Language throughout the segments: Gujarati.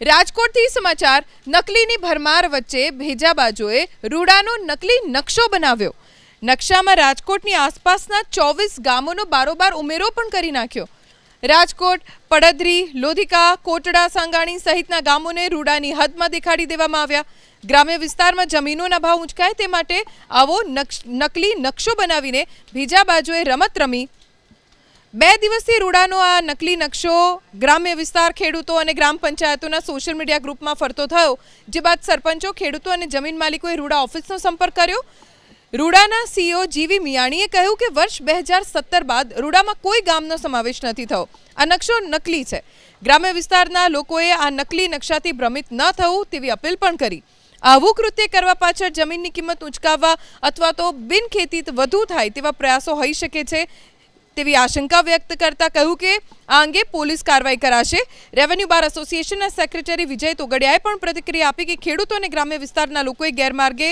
રાજકોટથી સમાચાર, નકલીની ભરમાર વચ્ચે ભેજા બાજુએ રૂડાનો નકલી નકશો બનાવ્યો. નકશામાં રાજકોટની આસપાસના ચોવીસ ગામોનો બારોબાર ઉમેરો પણ કરી નાખ્યો. રાજકોટ, પડદરી, લોધિકા, કોટડા, સાંગાણી સહિતના ગામોને રૂડાની હદમાં દેખાડી દેવામાં આવ્યા. ગ્રામ્ય વિસ્તારમાં જમીનોના ભાવ ઊંચકાય તે માટે આવો નકલી નકશો બનાવીને બીજા બાજુએ રમત રમી બે દિવસથી રૂડાનો આ નકલી નકશો ગ્રામ્ય વિસ્તાર ખેડૂતો અને ગ્રામ પંચાયતોના સોશિયલ મીડિયા ગ્રુપમાં ફરતો થયો, જે બાદ સરપંચો, ખેડૂતો અને જમીન માલિકોએ રૂડા ઓફિસનો સંપર્ક કર્યો. રૂડાના સીઈઓ જીવી મિયાણીએ કહ્યું કે વર્ષ બે હજાર સત્તર બાદ રૂડામાં કોઈ ગામનો સમાવેશ નથી થયો. આ નકશો નકલી છે. ગ્રામ્ય વિસ્તારના લોકોએ આ નકલી નકશાથી ભ્રમિત ન થવું તેવી અપીલ પણ કરી. આવું કૃત્ય કરવા પાછળ જમીનની કિંમત ઉંચકાવવા અથવા તો બિનખેતી વધુ થાય તેવા પ્રયાસો હોઈ શકે છે. તેવી આશંકા વ્યક્ત કરતા કહ્યું કે આ અંગે પોલીસ કાર્યવાહી કરાશે. રેવન્યુ બાર એસોસિએશનના સેક્રેટરી વિજય તોગડિયાએ પણ પ્રતિક્રિયા આપી કે ખેડૂતો અને ગ્રામ્ય વિસ્તારના લોકોએ ગેરમાર્ગે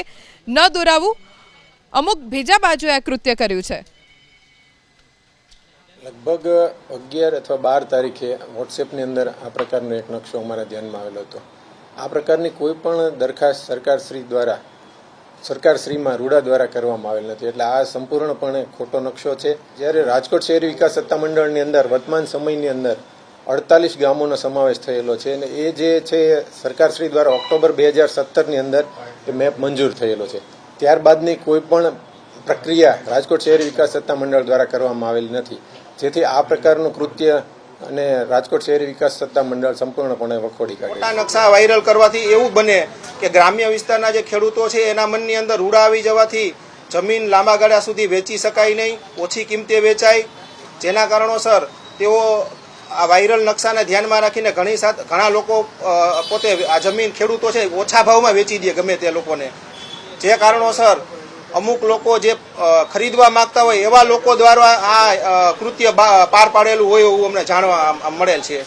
ન દોરાવવું અમુક ભેજા બાજુએ આ કૃત્ય કર્યું છે. લગભગ અગિયાર અથવા બાર તારીખે વોટ્સએપની અંદર આ પ્રકારનો એક નકશો અમારા ધ્યાનમાં આવેલો હતો. આ પ્રકારની કોઈ પણ દરખાસ્ત સરકારશ્રી દ્વારા સરકારશ્રીમાં રૂડા દ્વારા કરવામાં આવેલ નથી. એટલે આ સંપૂર્ણપણે ખોટો નકશો છે. જ્યારે રાજકોટ શહેરી વિકાસ સત્તામંડળની અંદર, વર્તમાન સમયની અંદર અડતાલીસ ગામોનો સમાવેશ થયેલો છે અને એ જે છે સરકારશ્રી દ્વારા ઓક્ટોબર બે હજાર સત્તરની અંદર એ મેપ મંજૂર થયેલો છે. ત્યારબાદની કોઈ પણ પ્રક્રિયા રાજકોટ શહેરી વિકાસ સત્તામંડળ દ્વારા કરવામાં આવેલી નથી. જેથી આ પ્રકારનું કૃત્ય અને રાજકોટ શહેરી વિકાસ સત્તા મંડળ સંપૂર્ણપણે વખોડી કાઢે મોટા નકશા વાયરલ કરવાથી એવું બને કે ગ્રામ્ય વિસ્તારના જે ખેડૂતો છે, એના મનની અંદર રૂડા આવી જવાથી જમીન લાંબા ગાળા સુધી વેચી શકાય નહીં, ઓછી કિંમતે વેચાય. જેના કારણોસર તેઓ આ વાયરલ નકશાને ધ્યાનમાં રાખીને ઘણી સાથે ઘણા લોકો પોતે આ જમીન ખેડૂતો છે, ઓછા ભાવમાં વેચી દે ગમે તે લોકોને. જે કારણોસર અમુક લોકો જે ખરીદવા માંગતા હોય એવા લોકો દ્વારા આ કૃત્ય પાર પાડેલું હોય એવું અમને જાણવા મળેલ છે.